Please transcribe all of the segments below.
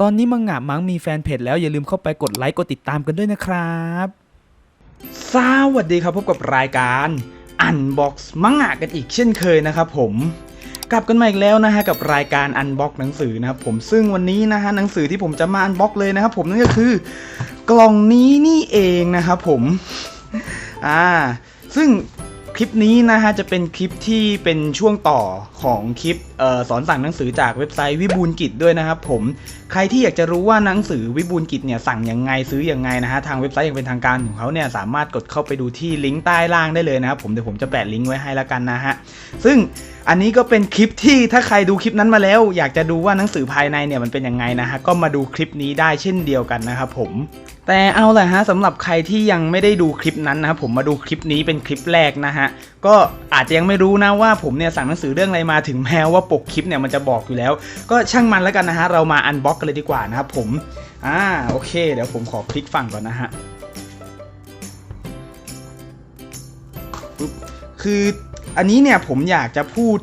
ตอนนี้มังงะมังมีแฟนเพจแล้วอย่าลืมเข้าไปกดไลค์กดติดตามกันด้วยนะครับสวัสดีครับพบกับรายการอันบ็อกซ์มังงะกันอีกเช่นเคยนะครับผมกลับกันมาอีกแล้วนะฮะกับรายการอันบ็อกหนังสือนะครับผมซึ่งวันนี้นะฮะหนังสือที่ผมจะมาอันบ็อกเลยนะครับผมนั่นก็คือกล่องนี้นี่เองนะครับผมอ่าซึ่ง คลิปนี้นะฮะจะเป็นคลิปที่เป็นช่วงต่อของคลิปออสอนสั่งหนังสือจากเว็บไซต์วิบูลกิจด้วยนะครับผมใครที่อยากจะรู้ว่าหนังสือวิบูลกิจเนี่ยสั่งยังไงซื้อยังไงนะฮะทางเว็บไซต์อย่างเป็นทางการของเขาเนี่ยสามารถกดเข้าไปดูที่ลิงก์ใต้ล่างได้เลยนะครับผมเดี๋ยวผมจะแปะลิงก์ไว้ให้แล้วกันนะฮะซึ่งอันนี้ก็เป็นคลิปที่ถ้าใครดูคลิปนั้นมาแล้ว อยากจะดูว่าหนังสือภายในเนี่ยมันเป็นยังไงนะฮะก็มาดูคลิปนี้ได้เช่นเดียวกันนะครับผม แต่เอาแหละฮะสำหรับใครที่ยังไม่ได้ดูคลิปนั้นนะครับผมมาดูคลิปนี้เป็นคลิปแรกนะฮะก็อาจจะยังไม่รู้นะว่าผมเนี่ยสั่งหนังสือเรื่องอะไรมาถึงแม้ว่าปกคลิปเนี่ยมันจะบอกอยู่แล้ว ก็ช่างมันแล้วกันนะฮะเรามาอันบ็อกกันเลยดีกว่านะครับผมอ่าโอเค เดี๋ยวผมขอพลิกฝั่งก่อนนะฮะคืออันนี้เนี่ยผมอยากจะพูด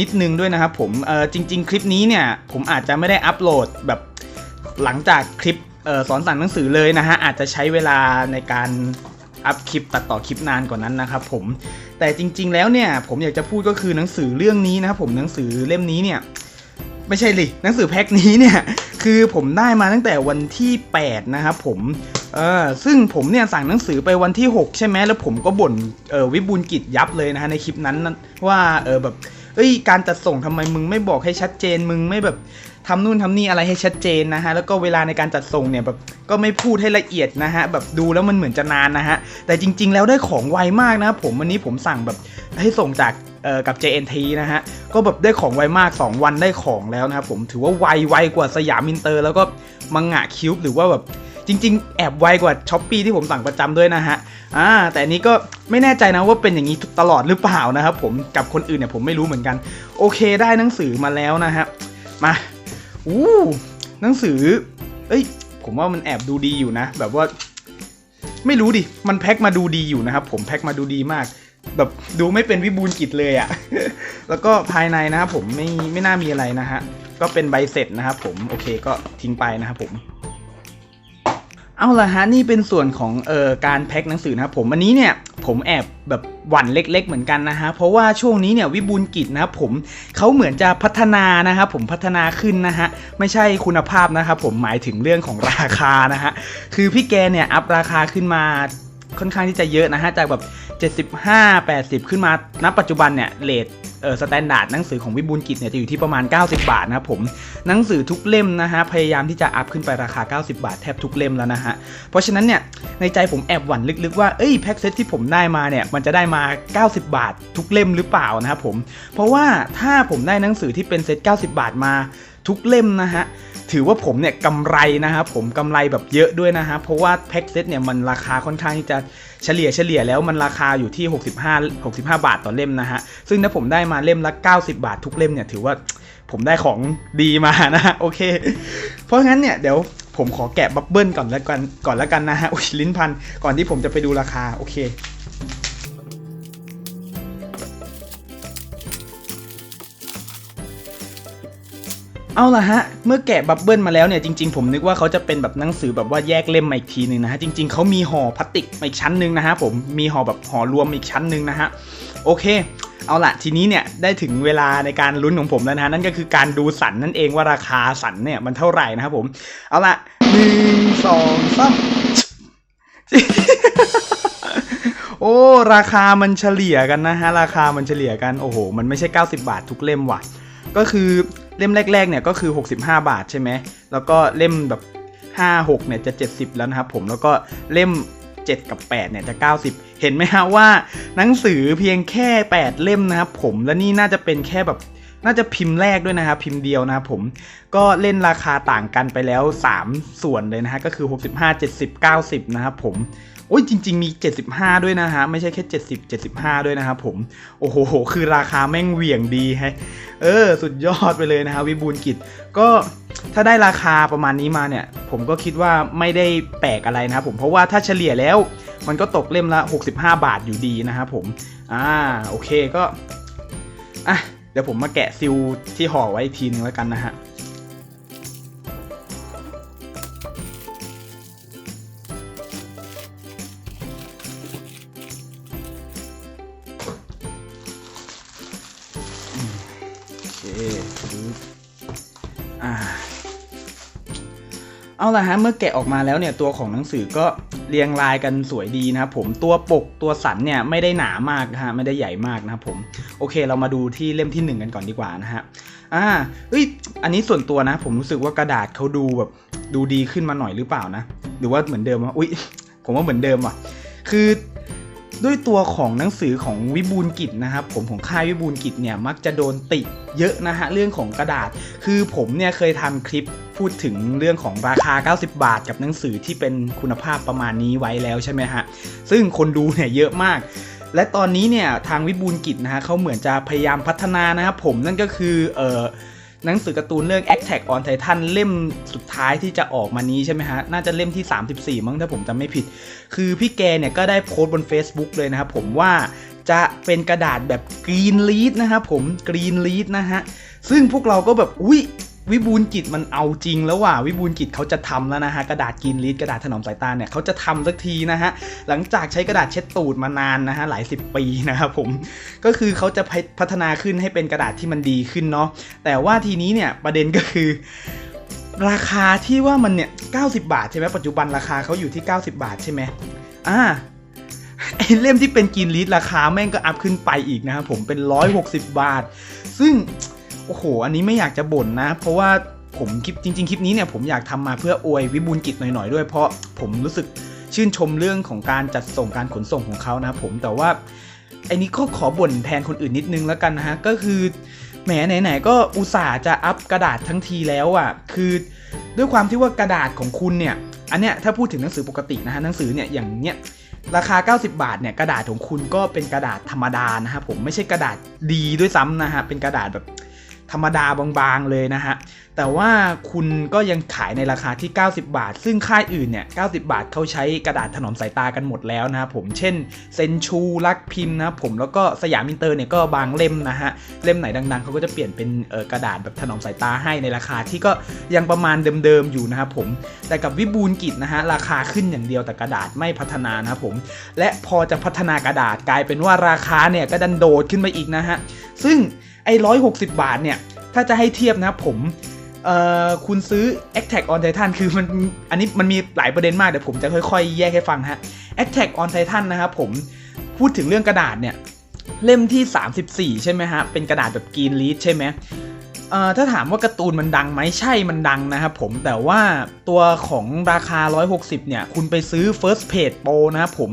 นิดนึงด้วยนะครับผมเออจริง ๆ คลิปนี้เนี่ยผมอาจจะไม่ได้อัปโหลดแบบหลังจากคลิป สอนสั่งหนังสือเลยนะฮะอาจจะใช้เวลาในการอัพคลิปตัดต่อคลิปนานกว่านั้นนะครับผมแต่จริง ๆ แล้วเนี่ยผมอยากจะพูดก็คือหนังสือเรื่องนี้นะครับผมหนังสือเล่มนี้เนี่ยไม่ใช่ลิหนังสือแพ็คนี้เนี่ยคือผมได้มาตั้งแต่วันที่8นะครับผมเออซึ่งผมเนี่ยสั่งหนังสือไปวันที่ 6 ใช่ไหมแล้วผมก็บ่นเออวิบูลกิจยับเลยนะฮะในคลิปนั้นว่าเออแบบเอ้ยการจัดส่งทำไมมึงไม่บอกให้ชัดเจนมึงไม่แบบ ทำนู่นทำนี่อะไรให้ชัดเจนนะฮะแล้วก็เวลาในการจัดส่งเนี่ยแบบก็ไม่พูดให้ละเอียดนะฮะแบบดูแล้วมันเหมือนจะนานนะฮะแต่จริง ๆ แล้วได้ของไวมากนะครับผมวันนี้ผมสั่งแบบให้ส่งจากกับ JNT นะฮะ ก็แบบได้ของไวมาก 2 วันได้ของแล้วนะครับผมถือว่าไวไวกว่าสยามอินเตอร์ แล้วก็มังงะคิวบ์หรือว่าแบบจริง ๆ แอบไวกว่าช้อปปีที่ผมสั่งประจำด้วยนะฮะอ่าแต่อันนี้ก็ไม่แน่ใจนะว่าเป็นอย่างนี้ตลอดหรือเปล่านะครับผมกับคนอื่นเนี่ยผมไม่รู้เหมือนกัน โอเคได้หนังสือมาแล้วนะฮะมา อู้หนังสือ เอ้ย ผมว่ามันแอบดูดีอยู่นะ แบบว่า ไม่รู้ดิ มันแพ็คมาดูดีอยู่นะครับ ผมแพ็คมาดูดีมาก แบบดูไม่เป็นวิบูลกิจเลยอะ่ะ แล้วก็ภายในนะครับผมไม่ไม่น่ามีอะไรนะฮะ ก็เป็นใบเสร็จนะครับผม โอเคก็ทิ้งไปนะครับผม เอาละฮะนี่เป็นส่วนของเอ่อการแพ็คหนังสือนะครับผมอันนี้เนี่ยผมแอบแบบหวั่นเล็ก ๆ เหมือนกันนะฮะเพราะว่าช่วงนี้เนี่ยวิบูลกิจนะผมเขาเหมือนจะพัฒนานะครับผมพัฒนาขึ้นนะฮะไม่ใช่คุณภาพนะครับผมหมายถึงเรื่องของราคานะฮะคือพี่แกเนี่ยอัพราคาขึ้นมาค่อนข้างที่จะเยอะนะฮะจากแบบ 75 80 ขึ้นมาณปัจจุบันเนี่ยเลทเออสแตนดาร์ดหนังสือของวิบูลกิจเนี่ยจะอยู่ที่ประมาณ 90 บาทนะครับผมหนังสือทุกเล่มนะฮะพยายามที่จะอัพขึ้นไปราคา 90 บาทแทบทุกเล่มแล้วนะฮะเพราะฉะนั้นเนี่ยในใจผมแอบหวั่นลึกๆว่าเอ้ยแพ็กเซตที่ผมได้มาเนี่ยมันจะได้มา 90 บาท ทุกเล่มหรือเปล่านะครับผมเพราะว่าถ้าผมได้หนังสือที่เป็นเซต 90 บาทมาทุกเล่มนะฮะ ถือว่าผมเนี่ยกำไรนะครับผมกำไรแบบเยอะด้วยนะฮะเพราะว่าแพ็กเซตเนี่ยมันราคาค่อนข้างที่จะเฉลี่ยเฉลี่ยแล้วมันราคาอยู่ที่ 65 65 บาทต่อเล่มนะฮะซึ่งถ้าผมได้มาเล่มละ 90 บาททุกเล่มเนี่ยถือว่าผมได้ของดีมานะฮะโอเค เพราะงั้นเนี่ยเดี๋ยวผมขอแกะบับเบิ้ลก่อนแล้วกันก่อนแล้วกันนะฮะอุ้ยลิ้นพันก่อนที่ผมจะไปดูราคาโอเค เอาละฮะ เมื่อแกะบับเบิ้ลมาแล้วเนี่ยจริงๆผมนึกว่าเขาจะเป็นแบบหนังสือแบบว่าแยกเล่มมาอีกทีหนึ่งนะฮะจริง ๆเขามีห่อพลาสติกมาอีกชั้นหนึ่งนะฮะผมมีห่อแบบห่อรวมอีกชั้นหนึ่งนะฮะโอเค เอาละทีนี้เนี่ยได้ถึงเวลาในการลุ้นของผมแล้วนะฮะนั่นก็คือการดูสันนั่นเองว่าราคาสันเนี่ยมันเท่าไหร่นะครับผมเอาละหนึ่งสองสามโอ้ ราคามันเฉลี่ยกันนะฮะ ราคามันเฉลี่ยกัน โอ้โห มันไม่ใช่ 90 บาททุกเล่มว่ะ ก็คือ เล่มแรกๆเนี่ยก็คือ 65 บาทใช่ไหมแล้วก็เล่มแบบ 5 6เนี่ยจะ 70 แล้วนะครับผมแล้วก็เล่ม 7 กับ 8 เนี่ยจะ 90 เห็นไหมฮะว่าหนังสือเพียงแค่ 8 เล่มนะครับผมและนี่น่าจะเป็นแค่แบบน่าจะพิมพ์แรกด้วยนะครับพิมพ์เดียวนะครับผมก็เล่นราคาต่างกันไปแล้ว 3 ส่วนเลยนะฮะก็คือ 65 70 90 นะครับผม โอ้ยจริง ๆ มี 75 ด้วยนะฮะ ไม่ใช่แค่ 70 75 ด้วยนะครับผม โอ้โห คือราคาแม่งเหวี่ยงดีฮะเออ สุดยอดไปเลยนะฮะวิบูลกิจ ก็ถ้าได้ราคาประมาณนี้มาเนี่ย ผมก็คิดว่าไม่ได้แปลกอะไรนะครับผม เพราะว่าถ้าเฉลี่ยแล้วมันก็ตกเล่มละ 65 บาทอยู่ดีนะครับผม อ่า โอเคก็ อะ เดี๋ยวผมมาแกะซิลที่ห่อไว้อีกทีนึงแล้วกันนะฮะ เอาละฮะเมื่อแกะออกมาแล้วเนี่ยตัวของหนังสือก็เรียงรายกันสวยดีนะครับผมตัวปกตัวสันเนี่ยไม่ได้หนามากนะฮะไม่ได้ใหญ่มากนะครับผมโอเคเรามาดูที่เล่มที่หนึ่งกันก่อนดีกว่านะฮะอ่าเอ้ยอันนี้ส่วนตัวนะ ผมรู้สึกว่ากระดาษเขาดูแบบดูดีขึ้นมาหน่อยหรือเปล่านะ หรือว่าเหมือนเดิมวะอุ้ยผมว่าเหมือนเดิมว่ะ คือด้วยตัวของหนังสือของวิบูลกิจนะครับผมของค่ายวิบูลกิจเนี่ยมักจะโดนติเยอะนะฮะเรื่องของกระดาษ คือผมเนี่ยเคยทำคลิป พูดถึงเรื่องของราคา 90 บาท กับหนังสือที่เป็นคุณภาพประมาณนี้ไว้แล้วใช่ไหมฮะ ซึ่งคนดูเนี่ยเยอะมาก และตอนนี้เนี่ยทางวิบูลกิจนะฮะเขาเหมือนจะพยายามพัฒนานะครับผมนั่นก็คือเออหนังสือการ์ตูนเรื่อง Attack on Titan เล่มสุดท้ายที่จะออกมานี้ใช่ไหมฮะ น่าจะเล่มที่ 34 มั้งถ้าผมจำไม่ผิด คือพี่แกเนี่ยก็ได้โพสต์บน Facebook เลยนะครับผมว่าจะเป็นกระดาษแบบกรีนลีดนะครับผมกรีนลีดนะฮะ ซึ่งพวกเราก็แบบ อุ้ย วิบูลกิจมันเอาจริงแล้วว่ะวิบูลกิจเขาจะทำแล้วนะฮะกระดาษกรีนลีดกระดาษถนอมสายตาเนี่ยเขาจะทำสักทีนะฮะหลังจากใช้กระดาษเช็ดตูดมานานนะฮะหลายสิบปีนะครับผมก็คือเขาจะพัฒนาขึ้นให้เป็นกระดาษที่มันดีขึ้นเนาะแต่ว่าทีนี้เนี่ยประเด็นก็คือ ราคาที่ว่ามันเนี่ย90บาทใช่ไหมปัจจุบันราคาเขาอยู่ที่ 90 บาทใช่ไหมอ่าไอเล่มที่เป็นกินลิสราคาแม่งก็อัพขึ้นไปอีกนะครับผมเป็น 160 บาท ซึ่ง อ้โห อันนี้ไม่อยากจะบ่นนะ เพราะว่าผมคลิปจริง ๆ คลิปนี้เนี่ยผมอยากทำมาเพื่ออวยวิบูลกิจหน่อยๆด้วย เพราะผมรู้สึกชื่นชมเรื่องของการจัดส่งการขนส่งของเขานะผมแต่ว่าไอ้นี้ก็ขอบ่นแทนคนอื่นนิดนึงแล้วกันนะฮะก็คือแหมไหนๆก็อุตส่าห์จะอัพกระดาษทั้งทีแล้วอะคือด้วยความที่ว่ากระดาษของคุณเนี่ยอันเนี้ยถ้าพูดถึงหนังสือปกตินะฮะหนังสือเนี่ยอย่างเนี้ยราคา 90 บาทเนี่ยกระดาษของคุณก็เป็นกระดาษธรรมดานะครับผมไม่ใช่กระดาษดีด้วยซ้ำนะฮะเป็นกระดาษแบบ ธรรมดาบางๆเลยนะฮะ แต่ว่าคุณก็ยังขายในราคาที่ 90 บาท ซึ่งค่ายอื่นเนี่ย 90 บาทเขาใช้กระดาษถนอมสายตากันหมดแล้วนะครับผม เช่นเซนชูลักพิมพ์นะผมแล้วก็สยามอินเตอร์เนี่ยก็บางเล่มนะฮะ เล่มไหนดังๆเขาก็จะเปลี่ยนเป็นกระดาษแบบถนอมสายตาให้ในราคาที่ก็ยังประมาณเดิมๆอยู่นะครับผม แต่กับวิบูลกิจนะฮะราคาขึ้นอย่างเดียวแต่กระดาษไม่พัฒนานะครับผม และพอจะพัฒนากระดาษกลายเป็นว่าราคาเนี่ยก็ดันโดดขึ้นไปอีกนะฮะ ซึ่ง ไอ้ร้อยหกสิบาทเนี่ย ถ้าจะให้เทียบนะผมเอ่อคุณซื้อ Attack on Titan คือมันอันนี้มันมีหลายประเด็นมาก เดี๋ยวผมจะค่อยๆ แยกให้ฟังฮะ Attack on Titan นะครับผมพูดถึงเรื่องกระดาษเนี่ย เล่มที่ 34 ใช่ไหมฮะ เป็นกระดาษแบบกรีนลีดใช่ไหม ถ้าถามว่าการ์ตูนมันดังไหมใช่มันดังนะครับผมแต่ว่าตัวของราคา 160 เนี่ย คุณไปซื้อ First Page Pro นะครับผม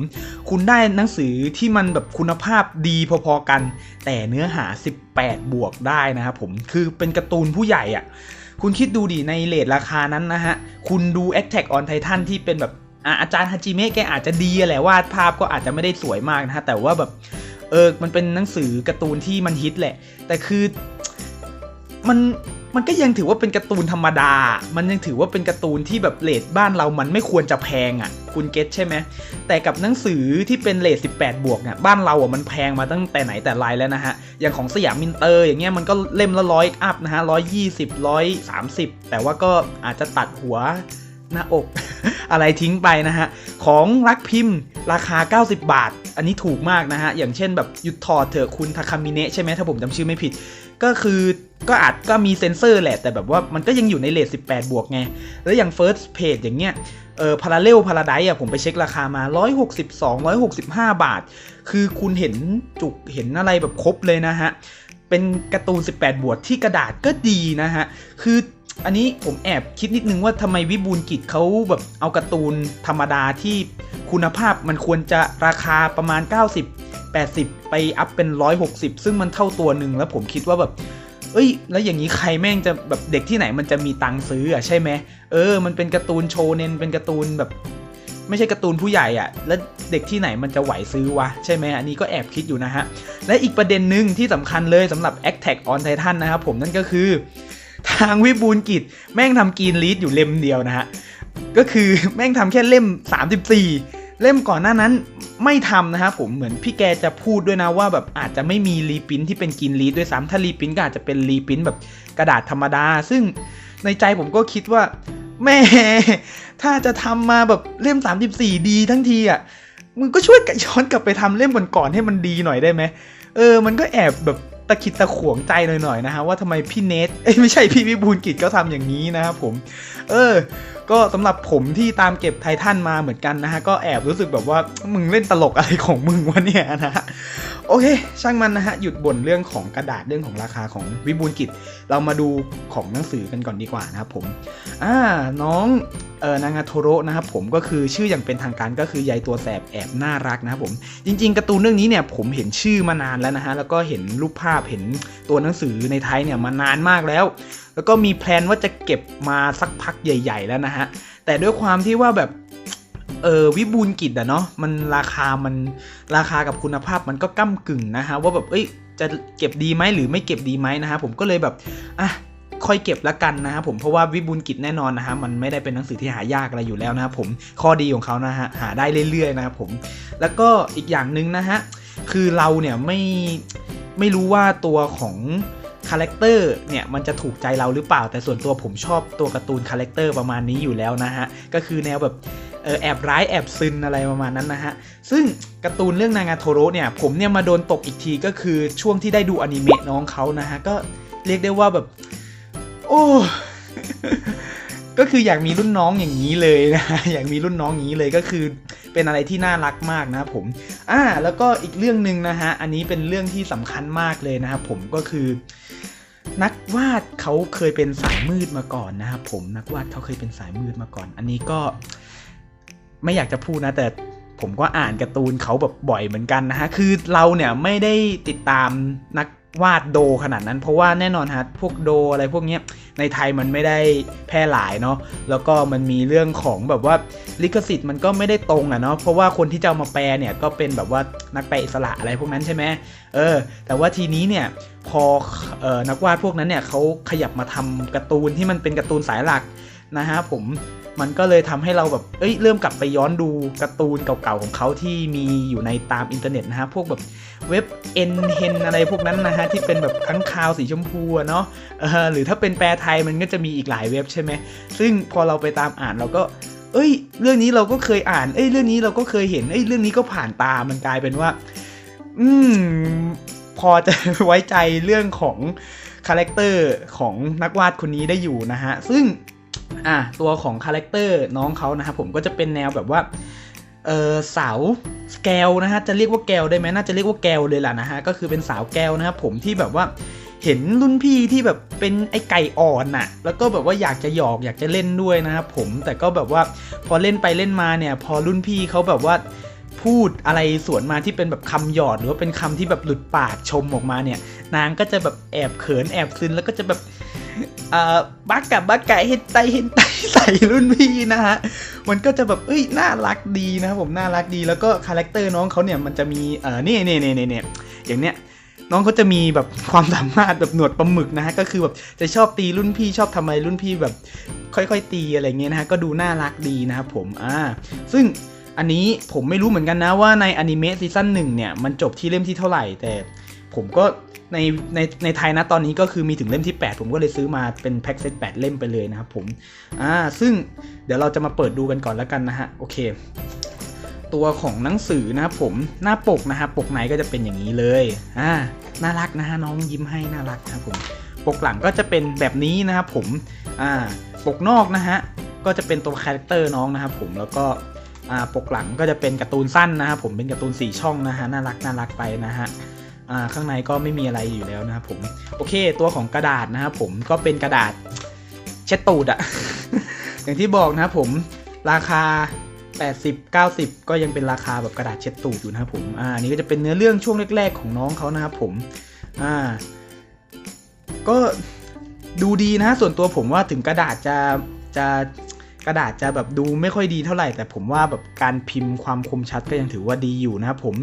คุณได้หนังสือที่มันแบบคุณภาพดีพอๆกัน แต่เนื้อหา 18 บวกได้นะครับผมคือเป็นการ์ตูนผู้ใหญ่อะ่ะ คุณคิดดูดิในเลทราคานั้นนะฮะ คุณดู Attack on Titan ที่เป็นแบบอะอาจารย์ฮาจิเมะแกอาจจะดีแหละวาดภาพก็อาจจะไม่ได้สวยมากนะฮะแต่ว่าแบบเออมันเป็นหนังสือการ์ตูนที่มันฮิตแหละ แต่คือ มันมันก็ยังถือว่าเป็นการ์ตูนธรรมดา มันยังถือว่าเป็นการ์ตูนที่แบบเลทบ้านเรามันไม่ควรจะแพงอะ่ะ คุณเก็ตใช่ไหม แต่กับหนังสือที่เป็นเลท18 บวกเนี่ยบ้านเราอะมันแพงมาตั้งแต่ไหนแต่ไรแล้วนะฮะ อย่างของสยามมินเตอร์อย่างเงี้ยมันก็เล่มละร้อยอัพนะฮะร้อยยี่สิบร้อยสามสิบแต่ว่าก็อาจจะตัดหัว หน้าอก อะไรทิ้งไปนะฮะ ของรักพิมพ์ราคา 90 บาท อันนี้ถูกมากนะฮะ อย่างเช่นแบบหยุดถอดเถอะคุณทาคามิเนะใช่ไหมถ้าผมจำชื่อไม่ผิด ก็คือก็อาจก็มีเซ็นเซอร์แหละ แต่แบบว่ามันก็ยังอยู่ในเลท18 บวกไง แล้วอย่าง First Page อย่างเงี้ยเออพาราเรลพาราไดอะผมไปเช็คราคามา 162 165 บาท คือคุณเห็นจุกเห็นอะไรแบบครบเลยนะฮะ เป็นการ์ตูน 18 บวกที่กระดาษก็ดีนะฮะ คือ อันนี้ผมแอบคิดนิดนึงว่าทำไมวิบูลกิจเขาแบบเอาการ์ตูนธรรมดาที่คุณภาพมันควรจะราคาประมาณ 90 80 ไปอัพเป็น 160 ซึ่งมันเท่าตัวหนึ่งแล้วผมคิดว่าแบบ เอ้ย แล้วอย่างนี้ใครแม่งจะแบบเด็กที่ไหนมันจะมีตังค์ซื้ออะใช่ไหมเออ มันเป็นการ์ตูนโชเนนเป็นการ์ตูนแบบไม่ใช่การ์ตูนผู้ใหญ่อะ แล้วเด็กที่ไหนมันจะไหวซื้อวะ ใช่ไหมอันนี้ก็แอบคิดอยู่นะฮะ และอีกประเด็นหนึ่งที่สำคัญเลยสำหรับ Attack on Titan นะครับผมนั่นก็คือ ทางวิบูลกิจแม่งทำกรีนลีดอยู่เล่มเดียวนะฮะ ก็คือแม่งทำแค่เล่ม 34 เล่มก่อนหน้านั้นไม่ทำนะครับผมเหมือนพี่แกจะพูดด้วยนะว่าแบบอาจจะไม่มีรีปรินที่เป็นกรีนลีดด้วยซ้ำถ้ารีปรินก็อาจจะเป็นรีปรินแบบกระดาษธรรมดา ซึ่งในใจผมก็คิดว่าแม่ถ้าจะทำมาแบบเล่ม 34 ดีทั้งทีอะมึงก็ช่วยย้อนกลับไปทำเล่มก่อนๆให้มันดีหน่อยได้ไหมเออ มันก็แอบแบบ ตะขิดตะขวงใจหน่อยๆนะฮะว่าทำไมพี่เนทเอ้ยไม่ใช่พี่วิบูลกิจก็ทำอย่างนี้นะครับผม เออ ก็สำหรับผมที่ตามเก็บไททันมาเหมือนกันนะฮะก็แอบรู้สึกแบบว่ามึงเล่นตลกอะไรของมึงวะเนี่ยนะฮะ โอเค ช่างมันนะฮะ หยุดบ่นเรื่องของกระดาษเรื่องของราคาของวิบูลกิจ เรามาดูของหนังสือกันก่อนดีกว่านะครับผมอ่าน้องเอ่อนางาโทโร่นะครับผมก็คือชื่ออย่างเป็นทางการก็คือยายตัวแสบแอบน่ารักนะครับผมจริง ๆการ์ตูนเรื่องนี้เนี่ยผมเห็นชื่อมานานแล้วนะฮะแล้วก็เห็นรูปภาพเห็นตัวหนังสือในไทยเนี่ยมานานมากแล้ว แล้วก็มีแพลนว่าจะเก็บมาสักพักใหญ่ ๆ แล้วนะฮะแต่ด้วยความที่ว่าแบบ เออวิบูลกิจอะเนาะมันราคามันราคากับคุณภาพมันก็ก้ากึ่งนะฮะว่าแบบเอ้ยจะเก็บดีไหมหรือไม่เก็บดีไหมนะฮะผมก็เลยแบบอะค่อยเก็บละกันนะฮะผมเพราะว่าวิบูลกิจแน่นอนนะฮะมันไม่ได้เป็นหนังสือที่หายากอะไรอยู่แล้วนะครับผมข้อดีของเขานะฮะหาได้เรื่อยๆนะครับผมแล้วก็อีกอย่างหนึ่งนะฮะคือเราเนี่ยไม่ไม่รู้ว่าตัวของคาแรคเตอร์เนี่ยมันจะถูกใจเราหรือเปล่า แต่ส่วนตัวผมชอบตัวการ์ตูนคาแรคเตอร์ประมาณนี้อยู่แล้วนะฮะก็คือแนวแบบ ออแอบร้ายแอบซึนอะไรประมาณนั้นนะฮะ ซึ่งการ์ตูนเรื่องนางาโทโร่เนี่ย ผมเนี่ยมาโดนตกอีกทีก็คือช่วงที่ได้ดูอนิเมะน้องเขานะฮะ ก็เรียกได้ว่าแบบ โอ้ก็คืออยากมีรุ่นน้องอย่างนี้เลยนะ อยากมีรุ่นน้องอย่างนี้เลยก็คือเป็นอะไรที่น่ารักมากนะผม อ่า แล้วก็อีกเรื่องหนึ่งนะฮะ อันนี้เป็นเรื่องที่สำคัญมากเลยนะครับผมก็คือ นักวาดเขาเคยเป็นสายมืดมาก่อนนะครับผมนักวาดเขาเคยเป็นสายมืดมาก่อน อันนี้ก็ ไม่อยากจะพูดนะ แต่ผมก็อ่านการ์ตูนเขาแบบบ่อยเหมือนกันนะฮะ คือเราเนี่ยไม่ได้ติดตามนักวาดโดขนาดนั้น เพราะว่าแน่นอนฮะพวกโดอะไรพวกเนี้ยในไทยมันไม่ได้แพร่หลายเนาะแล้วก็มันมีเรื่องของแบบว่าลิขสิทธิ์มันก็ไม่ได้ตรงอะเนาะเพราะว่าคนที่จะเอามาแปลเนี่ยก็เป็นแบบว่านักแปลอิสระอะไรพวกนั้นใช่ไหมเออ แต่ว่าทีนี้เนี่ยพอเออนักวาดพวกนั้นเนี่ยเขาขยับมาทำการ์ตูนที่มันเป็นการ์ตูนสายหลัก นะฮะผมมันก็เลยทำให้เราแบบเอ้ยเริ่มกลับไปย้อนดูการ์ตูนเก่าๆของเขาที่มีอยู่ในตามอินเทอร์เน็ตนะฮะพวกแบบเว็บเอ็นเฮนอะไรพวกนั้นนะฮะที่เป็นแบบค้างคาวสีชมพูเนาะเออหรือถ้าเป็นแปลไทยมันก็จะมีอีกหลายเว็บใช่ไหมซึ่งพอเราไปตามอ่านเราก็เอ้ย เรื่องนี้เราก็เคยอ่าน เอ้ยเรื่องนี้เราก็เคยเห็น เอ้ยเรื่องนี้ก็ผ่านตา มันกลายเป็นว่า อืม พอจะไว้ใจเรื่องของคาแรคเตอร์ของนักวาดคนนี้ได้อยู่นะฮะ ซึ่ง อะตัวของคาแรคเตอร์น้องเขานะครับผมก็จะเป็นแนวแบบว่าเออสาวแกวนะฮะจะเรียกว่าแกวได้ไหมน่าจะเรียกว่าแกวเลยล่ะนะฮะก็คือเป็นสาวแกวนะครับผมที่แบบว่าเห็นรุ่นพี่ที่แบบเป็นไอ้ไก่อ่อนน่ะ แล้วก็แบบว่าอยากจะหยอกอยากจะเล่นด้วยนะครับผม แต่ก็แบบว่าพอเล่นไปเล่นมาเนี่ย พอรุ่นพี่เขาแบบว่าพูดอะไรสวนมาที่เป็นแบบคำหยอดหรือว่าเป็นคำที่แบบหลุดปากชมออกมาเนี่ย นางก็จะแบบแอบเขินแอบซึนแล้วก็จะแบบ บักกับบักไก่เห็นไตเห็นไตใส่รุ่นพี่นะฮะ มันก็จะแบบเอ้ยน่ารักดีนะครับผมน่ารักดีแล้วก็คาแรคเตอร์น้องเขาเนี่ยมันจะมีเออนี่นี่นี่นี่นี่อย่างเนี้ยน้องเขาจะมีแบบความสามารถแบบหนวดปลาหมึกนะฮะก็คือแบบจะชอบตีรุ่นพี่ชอบทำอะไรรุ่นพี่แบบ ค่อยๆ ตีอะไรเงี้ยนะฮะก็ดูน่ารักดีนะครับผมอ่าซึ่งอันนี้ผมไม่รู้เหมือนกันนะว่าในอนิเมะซีซั่นหนึ่งเนี่ยมันจบที่เล่มที่เท่าไหร่แต่ผมก็ ในในในไทยนะตอนนี้ก็คือมีถึงเล่มที่ 8 ผมก็เลยซื้อมาเป็นแพ็กเซต8เล่มไปเลยนะครับผมอ่าซึ่งเดี๋ยวเราจะมาเปิดดูกันก่อนแล้วกันนะฮะโอเค ตัวของหนังสือนะครับผมหน้าปกนะฮะปกไหนก็จะเป็นอย่างนี้เลยอ่าน่ารักนะฮะน้องยิ้มให้น่ารักนะครับผมปกหลังก็จะเป็นแบบนี้นะครับผมอ่าปกนอกนะฮะก็จะเป็นตัวคาแรคเตอร์น้องนะครับผมแล้วก็ปกหลังก็จะเป็นการ์ตูนสั้นนะครับผมเป็นการ์ตูนสี่ช่องนะฮะน่ารักน่ารักไปนะฮะ ข้างในก็ไม่มีอะไรอยู่แล้วนะครับผมโอเคตัวของกระดาษนะครับผมก็เป็นกระดาษเช็ดตูดอะ อย่างที่บอกนะครับผมราคา 80 90 ก็ยังเป็นราคาแบบกระดาษเช็ดตูดอยู่นะครับผมอ่านี้ก็จะเป็นเนื้อเรื่องช่วงแรก ๆ ของน้องเขานะครับผมอ่าก็ดูดีนะส่วนตัวผมว่าถึงกระดาษจะจะ ระดาษจะแบบดูไม่ค่อยดีเท่าไหร่ แต่ผมว่าแบบการพิมพ์ความคมชัดก็ยังถือว่าดีอยู่นะครับผม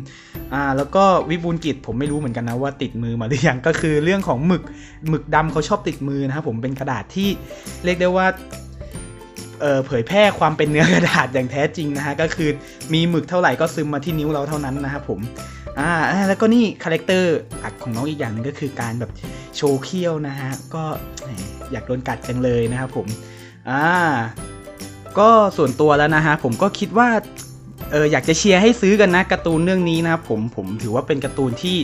อ่าแล้วก็วิบูลกิจผมไม่รู้เหมือนกันนะว่าติดมือมาหรือยังก็คือเรื่องของหมึกหมึกดำเขาชอบติดมือนะครับผมเป็นกระดาษที่เรียกได้ว่าเอ่อเผยแพร่ความเป็นเนื้อกระดาษอย่างแท้จริงนะฮะก็คือมีหมึกเท่าไหร่ก็ซึมมาที่นิ้วเราเท่านั้นนะครับผมอ่าแล้วก็นี่คาแรคเตอร์หลักของน้องอีกอย่างหนึงก็คือการแบบโชว์เขี้ยวนะฮะก็อยากโดนกัดจังเลยนะครับผมอ่า ก็ส่วนตัวแล้วนะฮะผมก็คิดว่าเอออยากจะเชียร์ให้ซื้อกันนะการ์ตูนเรื่องนี้นะครับผมผมถือว่าเป็นการ์ตูนที่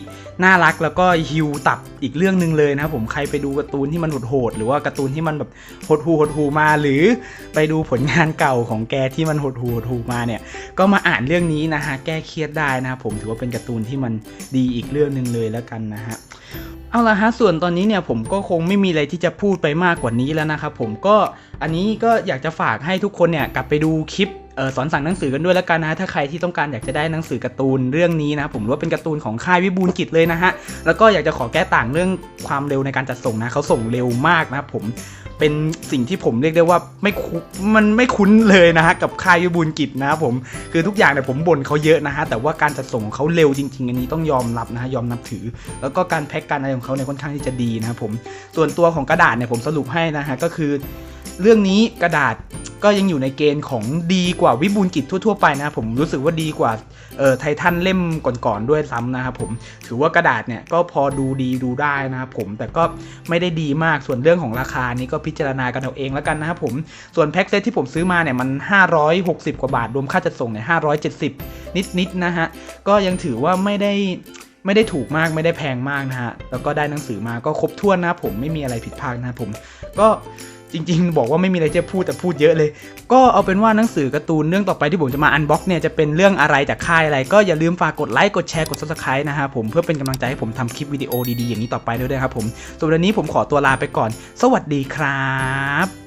น่ารักแล้วก็ฮิวตับอีกเรื่องหนึ่งเลยนะครับผมใครไปดูการ์ตูนที่มันโหดๆหรือว่าการ์ตูนที่มันแบบโหดหูโหดหูมา หรือไปดูผลงานเก่าของแกที่มันโหดหูโหดหูมาเนี่ย ก็มาอ่านเรื่องนี้นะฮะแก้เครียดได้นะครับผมถือว่าเป็นการ์ตูนที่มันดีอีกเรื่องหนึ่งเลยแล้วกันนะฮะ เอาละฮะส่วนตอนนี้เนี่ยผมก็คงไม่มีอะไรที่จะพูดไปมากกว่านี้แล้วนะครับผมก็อันนี้ก็อยากจะฝากให้ทุกคนเนี่ยกลับไปดูคลิปออสอนสั่งหนังสือกันด้วยแล้วกันนะฮะถ้าใครที่ต้องการอยากจะได้หนังสือการ์ตูนเรื่องนี้นะผมรู้ว่าเป็นการ์ตูนของค่ายวิบูลกิจเลยนะฮะแล้วก็อยากจะขอแก้ต่างเรื่องความเร็วในการจัดส่งนะเขาส่งเร็วมากนะผม เป็นสิ่งที่ผมเรียกได้ว่าไม่มันไม่คุ้นเลยนะฮะกับค่ายวิบูลกิจนะครับผมคือทุกอย่างเนี่ยผมบ่นเขาเยอะนะฮะแต่ว่าการจัดส่งของเขาเร็วจริง ๆ อันนี้ต้องยอมรับนะฮะยอมนับถือ แล้วก็การแพ็กการอะไรของเขาเนี่ยค่อนข้างที่จะดีนะครับผมส่วนตัวของกระดาษเนี่ยผมสรุปให้นะฮะก็คือ เรื่องนี้กระดาษ ก็ยังอยู่ในเกณฑ์ของดีกว่าวิบูลกิจทั่ว ๆ ไปนะผมรู้สึกว่าดีกว่าเออไททันเล่มก่อนๆด้วยซ้ำนะครับผมถือว่ากระดาษเนี่ยก็พอดูดีดูได้นะครับผมแต่ก็ไม่ได้ดีมากส่วนเรื่องของราคานี้ก็พิจารณากันเอาเองแล้วกันนะครับผมส่วนแพ็กเซตที่ผมซื้อมาเนี่ยมัน 560 กว่าบาทรวมค่าจัดส่งเนี่ย570 นิดๆนะฮะก็ยังถือว่าไม่ได้ไม่ได้ถูกมากไม่ได้แพงมากนะฮะ แล้วก็ได้หนังสือมาก็ครบถ้วนนะผมไม่มีอะไรผิดพลาดนะผม ก็ จริง ๆ บอกว่าไม่มีอะไรจะพูดแต่พูดเยอะเลย ก็เอาเป็นว่าหนังสือการ์ตูนเรื่องต่อไปที่ผมจะมาอันบ็อกเนี่ยจะเป็นเรื่องอะไรจากค่ายอะไร ก็อย่าลืมฝากกดไลค์กดแชร์กด subscribe นะฮะผมเพื่อเป็นกำลังใจให้ผมทำคลิปวิดีโอดีๆอย่างนี้ต่อไปด้วยนะครับผมส่วนวันนี้ผมขอตัวลาไปก่อน สวัสดีครับ